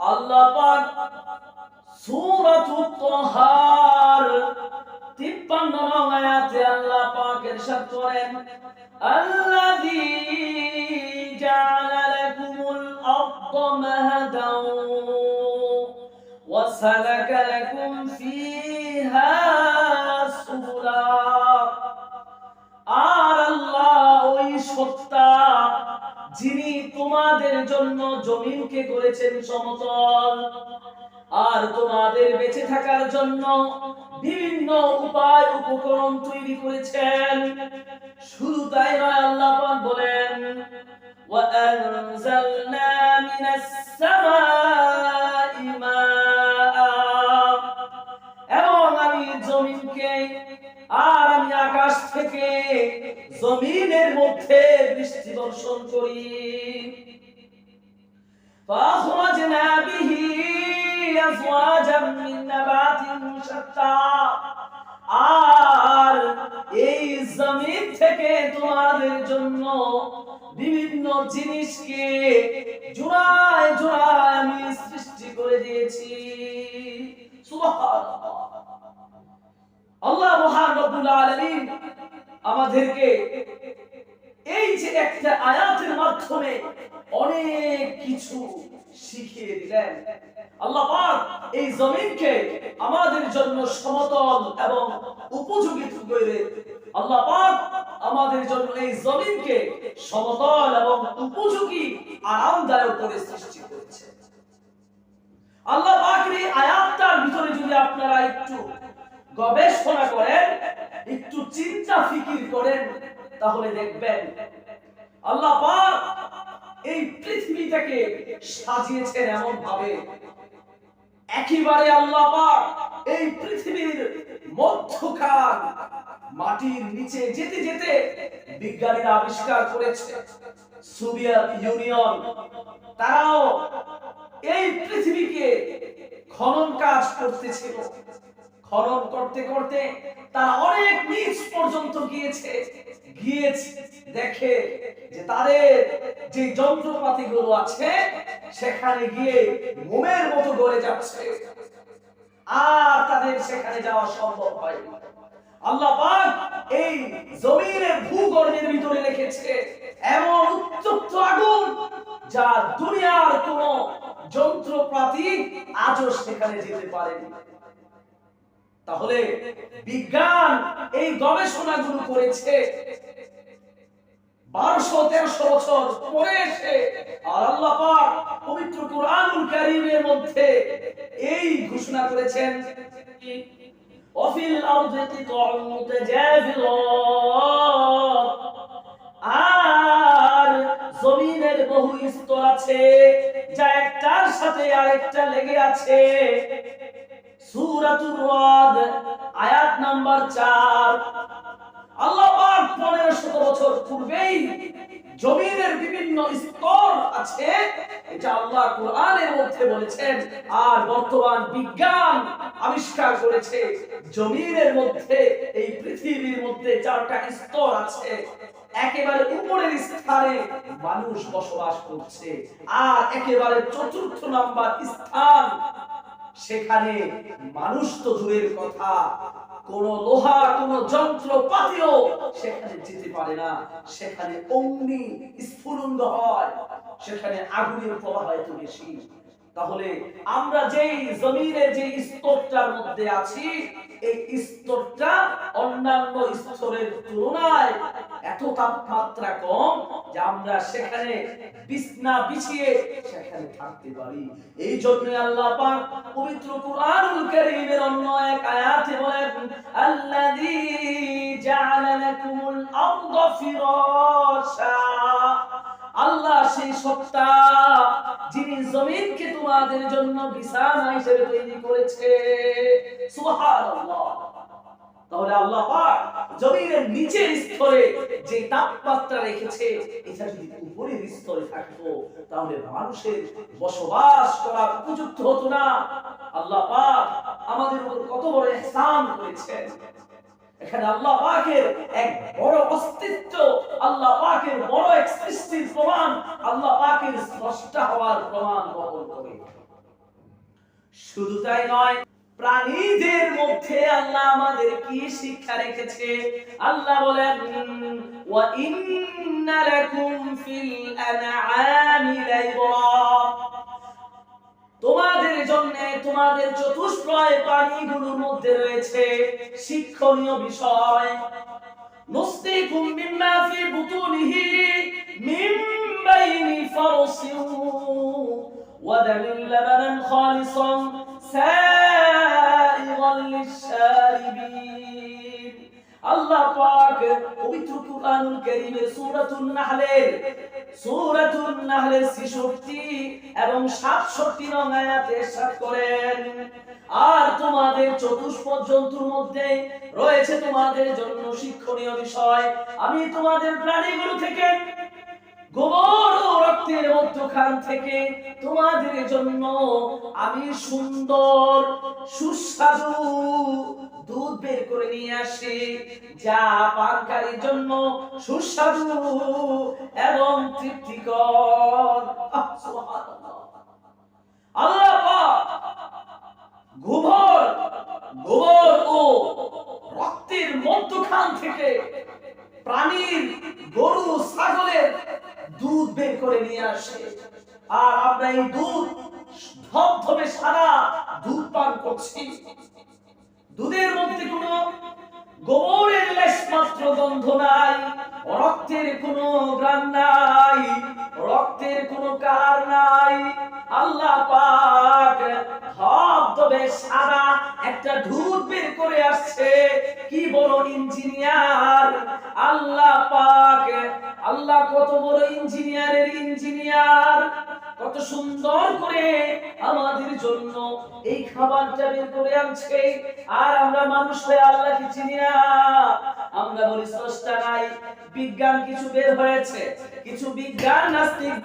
আল্লাহ পাক সূরাতুত তাহার 53 নং আয়াতে আল্লাহ পাক ইরশাদ করেন আল্লাযী জাআলা লাকুমুল আরদা মাহাদান وسلك لكم فيها سبلا আর আল্লাহ ওই সত্তা যিনি তোমাদের জন্য জমিনকে করেছেন সমতল আর তোমাদের বেঁচে থাকার জন্য বিভিন্ন উপায় উপকরণ তৈরি করেছেন শুধু তাই নয় আল্লাহ পাক বলেন وأنزلنا من السماء আর আমি আকাশ থেকে জমিনের মধ্যে বৃষ্টি বর্ষণ করি فأخرجنا به أزواجا من نبات شتى আর এই জমিন থেকে তোমাদের জন্য বিভিন্ন জিনিসকে জোড়ায় জোড়ায় আমি সৃষ্টি করে দিয়েছি সুবহানাল্লাহ আল্লাহ মহান রব্বুল আলামিন আমাদেরকে এই যে একটা আয়াতের মাধ্যমে অনেক কিছু শিখিয়ে দিলেন। আল্লাহ পাক এই জমিনকে আমাদের জন্য সমতল এবং উপযোগী করে আল্লাহ পাক আমাদের জন্য এই জমিনকে সমতল এবং উপযোগী আরামদায়ক করে সৃষ্টি করেছে। আল্লাহ পাকের এই আয়াতটার ভিতরে যদি আপনারা একটু গবেষণা করেন, একটু চিন্তা ফিকির করেন, তাহলে দেখবেন আল্লাহ পাক এই পৃথিবীটাকে সাজিয়েছেন এমন ভাবে একেবারে আল্লাহ এই পৃথিবীর মধ্যখান মাটির নিচে যেতে যেতে বিজ্ঞানীরা আবিষ্কার করেছে, সোভিয়েত ইউনিয়ন। তারাও এই পৃথিবীকে খনন কাজ করতেছিল। খনন করতে করতে তারা অনেক নিচ পর্যন্ত গিয়েছে। গিয়েছে, দেখে যে তাদের যে যন্ত্রপাতি গুলো আছে, সেখানে গিয়ে মোমের মতো গড়ে যাচ্ছে। আর তাদের সেখানে যাওয়া সম্ভব হয় আল্লাহ এই জমিনের ভূগর্ভের ভিতরে রেখেছে এমন উত্তপ্ত আগুন যা দুনিয়ার কোন যন্ত্রপাতি আজও সেখানে যেতে পারেনি। তাহলে বিজ্ঞান এই গবেষণাগুলো করেছে। বারোশো, তেরোশো বছর পরে এসে আর আল্লাহ পবিত্র কুরআনুল কারীমের মধ্যে এই ঘোষণা করেছেন অফিল আরদি কিতাউন আর জমিনের বহু স্তর আছে, যা একটার সাথে আরেকটা লেগে আছে। সূরাতুর রাদ আয়াত নাম্বার 4 আল্লাহ পাক 1500 বছর পূর্বেই জমিনের বিভিন্ন স্তর আছে, এটা আল্লাহ কোরআনের মধ্যে বলেছেন, আর বর্তমান বিজ্ঞান আবিষ্কার করেছে, জমিনের মধ্যে, এই পৃথিবীর মধ্যে চারটা স্তর আছে। একেবারে উপরের স্থানে মানুষ বসবাস করছে, আর একেবারে চতুর্থ নাম্বার স্থান সেখানে মানুষ তো দূরের কথা। কোন লোহা, কোন যন্ত্রপাতিও সেখানে যেতে পারে না। সেখানে অগ্নি স্ফুলন্দ হয়। সেখানে আগুনের প্রবাহ এত বেশি। তাহলে আমরা যেই জমিনের যে স্তরটার মধ্যে আছি, এই স্তরটা অন্যান্য স্তরের তুলনায় এত তাপমাত্রা কম যে আমরা সেখানে বিছনা বিছিয়ে সেখানে থাকতে পারি। এই জন্য আল্লাহ পাক পবিত্র কুরআনুল কারীমের অন্য এক আয়াতে বলেন, আল্লাযী জাআলা লাকুমুল আরদা ফিরাশা। আল্লাহ সেই সত্তা জমিনকে তোমাদের জন্য বিছানা হিসেবে তৈরি করেছে। সুবহানাল্লাহ। তাহলে আল্লাহ পাক জমিনের নিচের স্তরে যে তাপমাত্রা রেখেছে, এটা যদি উপরের স্তরে থাকতো, তাহলে মানুষের বসবাস করা উপযুক্ত হতো না। আল্লাহ পাক আমাদের উপর কত বড় ইহসান করেছেন। এখানে আল্লাহ পাকের এক বড় অস্তিত্ব, আল্লাহ পাকের বড় এক সৃষ্টির প্রমাণ আল্লাহ জাতির স্রষ্টা হওয়ার প্রমাণ বহন করে। শুধু তাই নয়, প্রাণীদের মধ্যে আল্লাহ আমাদের কি শিক্ষা রেখেছে? আল্লাহ বলেন তোমাদের জন্য তোমাদের চতুষ্প্রয় প্রাণীগুলোর মধ্যে রয়েছে শিক্ষণীয় বিষয়। নুসতিকুম মিম্মা ফি فرس ودم لبنا خالصا سائغا للشاربين আল্লাহ পাক পবিত্র কুরআনুল কারীমের সূরাতুন নাহলের সূরাতুন নাহলের 66 এবং 67 নং আয়াতে ইরশাদ করেন আর তোমাদের চতুষ্পদ জন্তুর মধ্যে রয়েছে তোমাদের জন্য শিক্ষণীয় বিষয় আমি তোমাদের প্রাণীগুলো থেকে গোবর ও রক্তের মধ্যখান থেকে তোমাদের জন্য আমি সুন্দর, সুস্বাদু দুধ বের করে নিয়ে যা পানকারীর জন্য সুস্বাদু এবং তৃপ্তিকর। আল্লাহ গোবর গোবর ও রক্তের মধ্যখান থেকে প্রাণীর গরু, ছাগলের দুধ বের করে নিয়ে আসে। আর আমরা এই দুধ ধবধবে সারা দুধ পান করছি। দুধের মধ্যে কোনো গোবরের লেশ মাত্র গন্ধ নাই, রক্তের কোনো গ্রান নাই, রক্তের কোনো কার নাই। আল্লাহ পাক ধবধবে সারা একটা দুধ বের করে আসছে। কি বড় ইঞ্জিনিয়ার? আল্লাহ পাক আল্লাহ কত বড় ইঞ্জিনিয়ারের ইঞ্জিনিয়ার। কত সুন্দর করে আমাদের জন্য এই খাবারটা বের করে আনছে। আর আমরা মানুষ হয়ে আল্লাহকে চিনি না। আমরা বলি স্রষ্টা নাই, বিজ্ঞান কিছু বের হয়েছে। কিছু বিজ্ঞান, নাস্তিক